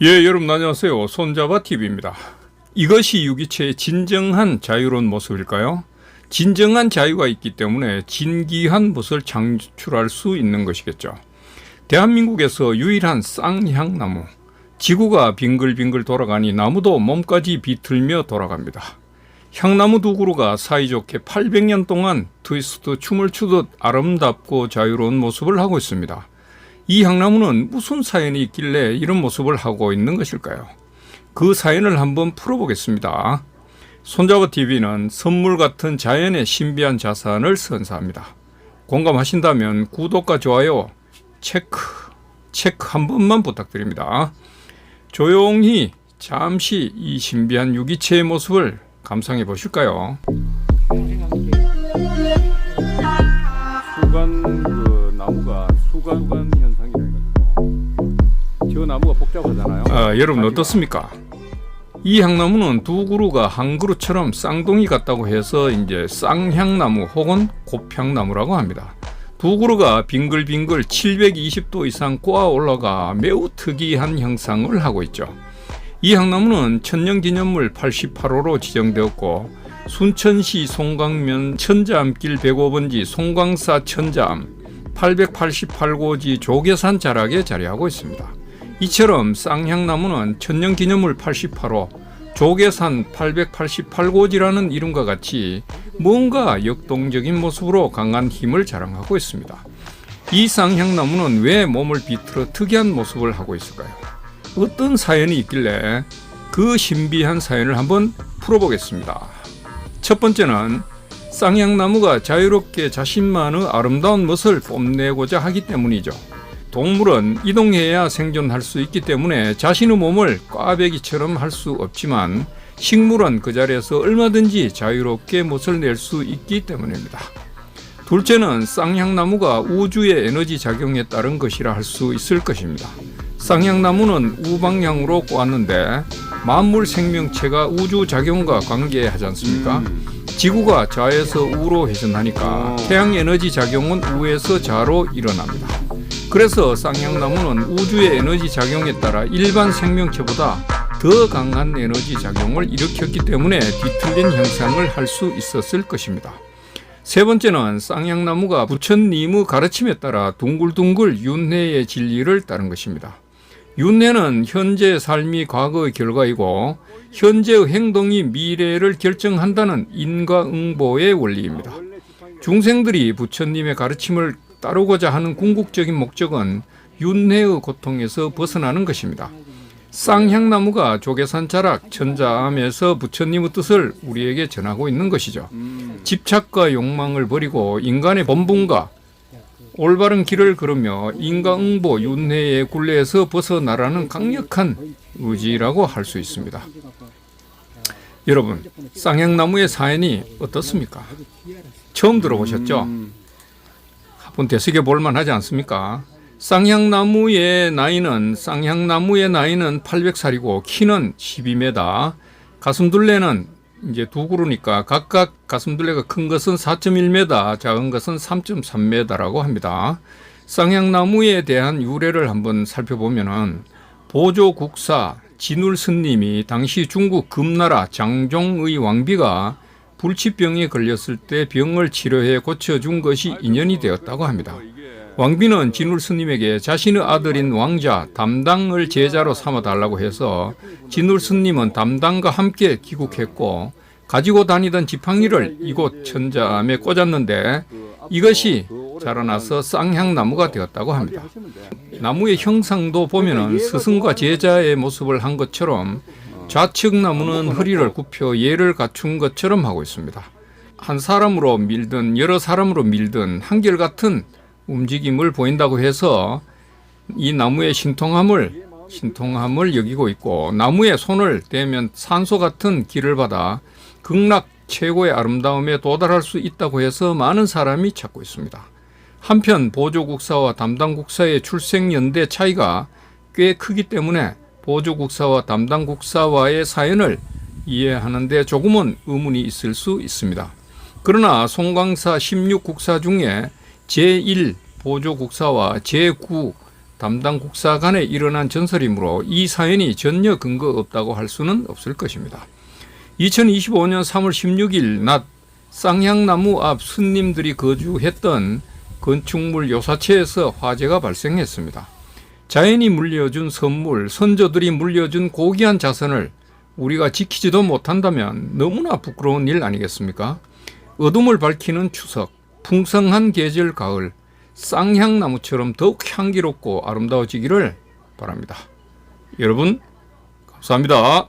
예, 여러분 안녕하세요. 손잡아 TV입니다. 이것이 유기체의 진정한 자유로운 모습일까요? 진정한 자유가 있기 때문에 진기한 것을 창출할 수 있는 것이겠죠. 대한민국에서 유일한 쌍향나무. 지구가 빙글빙글 돌아가니 나무도 몸까지 비틀며 돌아갑니다. 향나무 두 그루가 사이좋게 800년 동안 트위스트 춤을 추듯 아름답고 자유로운 모습을 하고 있습니다. 이 향나무는 무슨 사연이 있길래 이런 모습을 하고 있는 것일까요? 그 사연을 한번 풀어보겠습니다. 손잡아 TV는 선물 같은 자연의 신비한 자산을 선사합니다. 공감하신다면 구독과 좋아요, 체크, 체크 한 번만 부탁드립니다. 조용히 잠시 이 신비한 유기체의 모습을 감상해 보실까요? 여러분 어떻습니까? 이 향나무는 두 그루가 한 그루처럼 쌍둥이 같다고 해서 이제 쌍향나무 혹은 곱향나무라고 합니다. 두 그루가 빙글빙글 720도 이상 꼬아 올라가 매우 특이한 형상을 하고 있죠. 이 향나무는 천년기념물 88호로 지정되었고 순천시 송강면 천자암길 105번지 송광사 천자암 888고지 조계산 자락에 자리하고 있습니다. 이처럼 쌍향나무는 천년기념물 88호 조계산 888고지라는 이름과 같이 뭔가 역동적인 모습으로 강한 힘을 자랑하고 있습니다. 이 쌍향나무는 왜 몸을 비틀어 특이한 모습을 하고 있을까요? 어떤 사연이 있길래 그 신비한 사연을 한번 풀어보겠습니다. 첫 번째는 쌍향나무가 자유롭게 자신만의 아름다운 멋을 뽐내고자 하기 때문이죠. 동물은 이동해야 생존할 수 있기 때문에 자신의 몸을 꽈배기처럼 할 수 없지만 식물은 그 자리에서 얼마든지 자유롭게 멋을 낼 수 있기 때문입니다. 둘째는 쌍향나무가 우주의 에너지 작용에 따른 것이라 할 수 있을 것입니다. 쌍향나무는 우방향으로 꼬았는데 만물 생명체가 우주 작용과 관계하지 않습니까? 지구가 좌에서 우로 회전하니까 태양 에너지 작용은 우에서 좌로 일어납니다. 그래서 쌍향나무는 우주의 에너지 작용에 따라 일반 생명체보다 더 강한 에너지 작용을 일으켰기 때문에 뒤틀린 형상을 할 수 있었을 것입니다. 세 번째는 쌍향나무가 부처님의 가르침에 따라 둥글둥글 윤회의 진리를 따른 것입니다. 윤회는 현재의 삶이 과거의 결과이고 현재의 행동이 미래를 결정한다는 인과응보의 원리입니다. 중생들이 부처님의 가르침을 따르고자 하는 궁극적인 목적은 윤회의 고통에서 벗어나는 것입니다. 쌍향나무가 조계산 자락 천자암에서 부처님의 뜻을 우리에게 전하고 있는 것이죠. 집착과 욕망을 버리고 인간의 본분과 올바른 길을 걸으며 인과응보 윤회의 굴레에서 벗어나라는 강력한 의지라고 할 수 있습니다. 여러분, 쌍향나무의 사연이 어떻습니까? 처음 들어보셨죠? 되새겨 볼만 하지 않습니까? 쌍향나무의 나이는 쌍향나무의 나이는 800살이고 키는 12m, 가슴둘레는 이제 두 그루니까 각각 가슴둘레가 큰 것은 4.1m, 작은 것은 3.3m라고 합니다. 쌍향나무에 대한 유래를 한번 살펴보면은 보조 국사 진울 스님이 당시 중국 금나라 장종의 왕비가 불치병에 걸렸을 때 병을 치료해 고쳐준 것이 인연이 되었다고 합니다. 왕비는 진울 스님에게 자신의 아들인 왕자 담당을 제자로 삼아 달라고 해서 진울 스님은 담당과 함께 귀국했고 가지고 다니던 지팡이를 이곳 천자암에 꽂았는데 이것이 자라나서 쌍향나무가 되었다고 합니다. 나무의 형상도 보면은 스승과 제자의 모습을 한 것처럼 좌측 나무는 허리를 굽혀 예를 갖춘 것처럼 하고 있습니다. 한 사람으로 밀든 여러 사람으로 밀든 한결같은 움직임을 보인다고 해서 이 나무의 신통함을 신통함을 여기고 있고 나무에 손을 대면 산소 같은 길을 받아 극락 최고의 아름다움에 도달할 수 있다고 해서 많은 사람이 찾고 있습니다. 한편 보조국사와 담당국사의 출생 연대 차이가 꽤 크기 때문에 보조 국사와 담당 국사와의 사연을 이해하는데 조금은 의문이 있을 수 있습니다. 그러나 송광사 16국사 중에 제1 보조 국사와 제9 담당 국사 간에 일어난 전설이므로 이 사연이 전혀 근거 없다고 할 수는 없을 것입니다. 2025년 3월 16일 낮 쌍향나무 앞 스님들이 거주했던 건축물 요사체에서 화재가 발생했습니다. 자연이 물려준 선물, 선조들이 물려준 고귀한 자선을 우리가 지키지도 못한다면 너무나 부끄러운 일 아니겠습니까? 어둠을 밝히는 추석, 풍성한 계절 가을, 쌍향나무처럼 더욱 향기롭고 아름다워지기를 바랍니다. 여러분, 감사합니다.